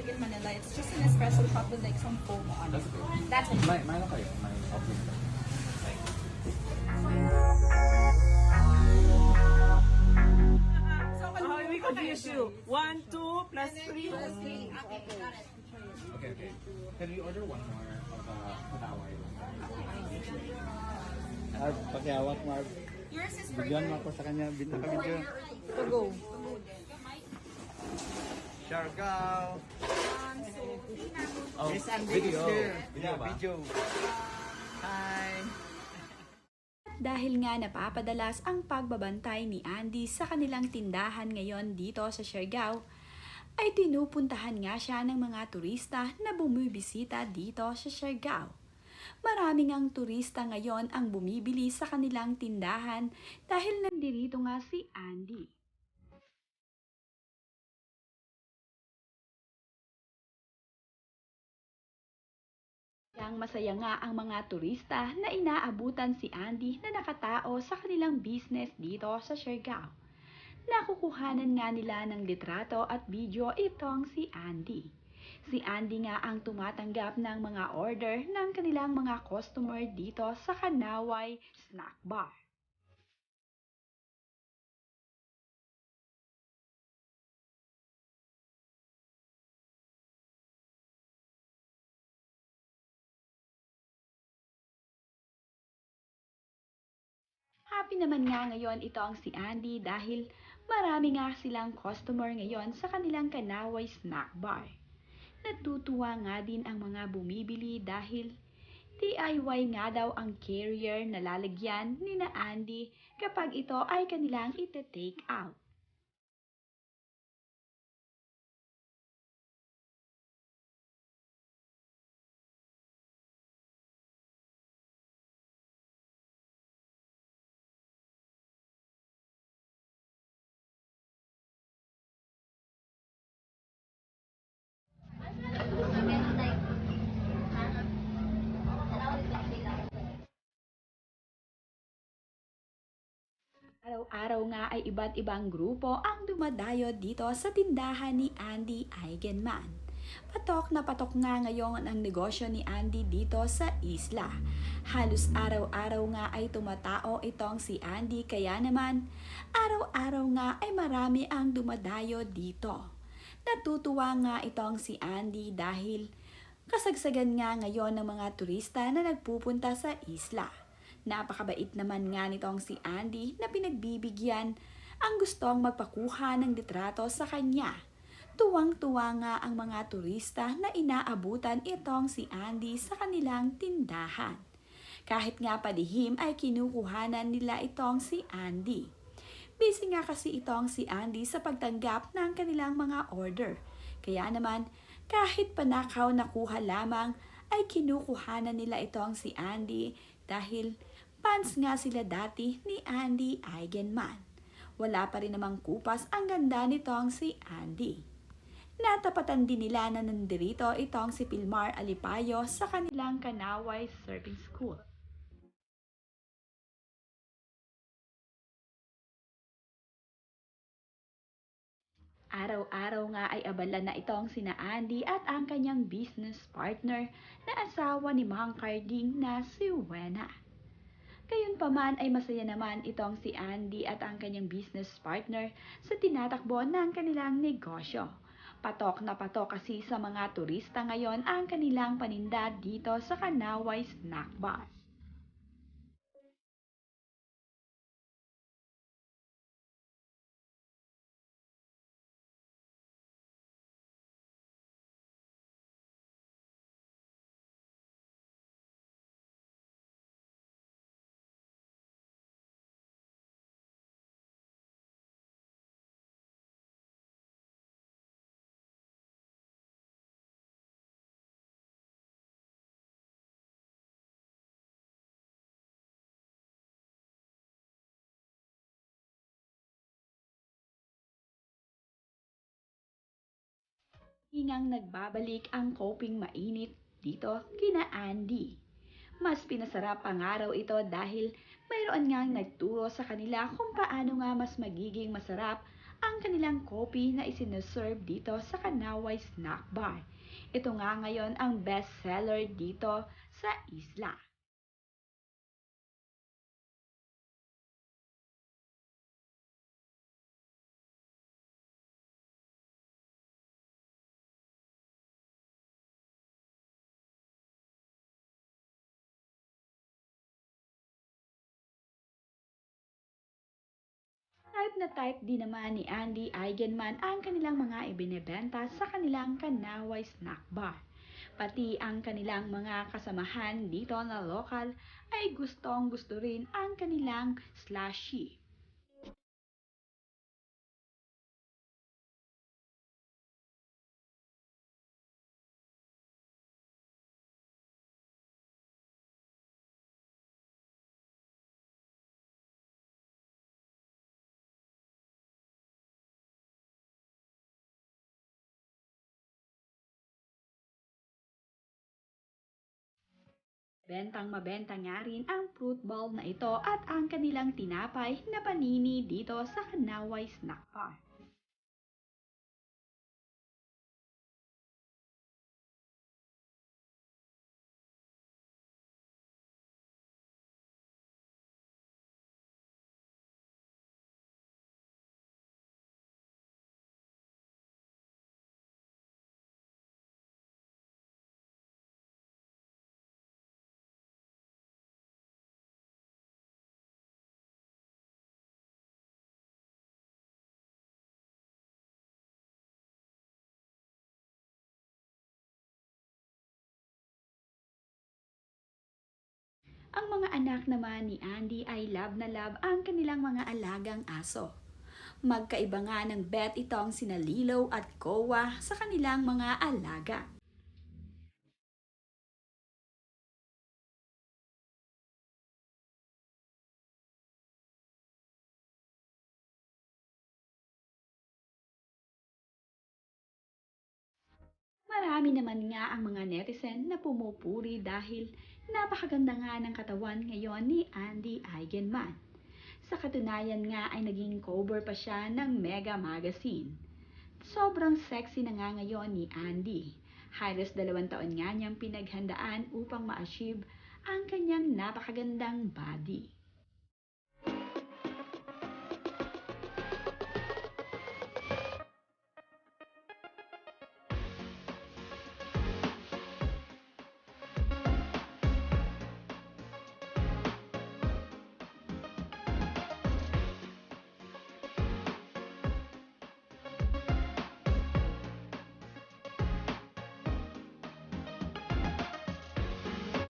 like in Manila. It's just an espresso shot with like some foam on it. That's it. May, may ano kayo? May office ka? So, Oh, we confuse you. One, two, plus three. Okay, got it. Okay, okay. Can we order one more of uh, Hanaway? Marv, pakihawak Marv. Yours is for Bigyan mo ako sa kanya. Bin for video. your To go. Siargao. um, so, Oh, Miss Andy video. is here. Video Yeah, ba? video. Hi. Dahil nga napapadalas ang pagbabantay ni Andy sa kanilang tindahan ngayon dito sa Siargao, ay tinupuntahan nga siya ng mga turista na bumibisita dito sa Siargao. Maraming ang turista ngayon ang bumibili sa kanilang tindahan dahil nandirito nga si Andy. Yang masaya nga ang mga turista na inaabutan si Andy na nakatao sa kanilang business dito sa Siargao. Nakukuhanan nga nila ng litrato at video itong si Andy. Si Andy nga ang tumatanggap ng mga order ng kanilang mga customer dito sa Kanaway Snack Bar. Happy naman nga ngayon itong si Andy dahil marami nga silang customer ngayon sa kanilang Kanaway Snack Bar. Natutuwa nga din ang mga bumibili dahil DIY nga daw ang carrier na lalagyan ni na Andy kapag ito ay kanilang ite-take out. Araw-araw nga ay iba't ibang grupo ang dumadayo dito sa tindahan ni Andy Eigenman. Patok na patok nga ngayon ang negosyo ni Andy dito sa isla. Halos araw-araw nga ay tumatao itong si Andy kaya naman araw-araw nga ay marami ang dumadayo dito. Natutuwa nga itong si Andy dahil kasagsagan nga ngayon ng mga turista na nagpupunta sa isla. Napakabait naman nga nitong si Andy na pinagbibigyan ang gustong magpakuha ng litrato sa kanya. Tuwang-tuwa nga ang mga turista na inaabutan itong si Andy sa kanilang tindahan. Kahit nga palihim ay kinukuhanan nila itong si Andy. Busy nga kasi itong si Andy sa pagtanggap ng kanilang mga order. Kaya naman, kahit panakaw na kuha lamang, ay kinukuhanan nila itong si Andy dahil fans nga sila dati ni Andy Eigenman. Wala pa rin namang kupas ang ganda nitong si Andy. Natapatan din nila na nandirito itong si Pilmar Alipayo sa kanilang Kanaway Surfing School. Araw-araw nga ay abala na itong sina Andy at ang kanyang business partner na asawa ni Mang Carding na si Wena. Gayunpaman ay masaya naman itong si Andy at ang kanyang business partner sa tinatakbo ng kanilang negosyo. Patok na patok kasi sa mga turista ngayon ang kanilang paninda dito sa Kanaway Snack Bar. Hingang nagbabalik ang coping mainit dito kina Andy. Mas pinasarap ang araw ito dahil mayroon ngang nagturo sa kanila kung paano nga mas magiging masarap ang kanilang kopi na isinuserve dito sa Kanaway Snack Bar. Ito nga ngayon ang best seller dito sa isla. Type na type din naman ni Andy Eigenman ang kanilang mga ibinebenta sa kanilang Kanaway Snack Bar. Pati ang kanilang mga kasamahan dito na lokal ay gustong gusto rin ang kanilang slushy. Bentang mabenta nga rin ang fruit ball na ito at ang kanilang tinapay na panini dito sa Kanaway Snack Bar. Ang mga anak naman ni Andy ay love na love ang kanilang mga alagang aso. Magkaiba nga ng bet itong sina Lilo at Kowa sa kanilang mga alaga. Marami naman nga ang mga netizen na pumupuri dahil napakaganda nga ng katawan ngayon ni Andy Eigenman. Sa katunayan nga ay naging cover pa siya ng Mega Magazine. Sobrang sexy na nga ngayon ni Andy. Halos dalawang taon nga niyang pinaghandaan upang ma-achieve ang kanyang napakagandang body.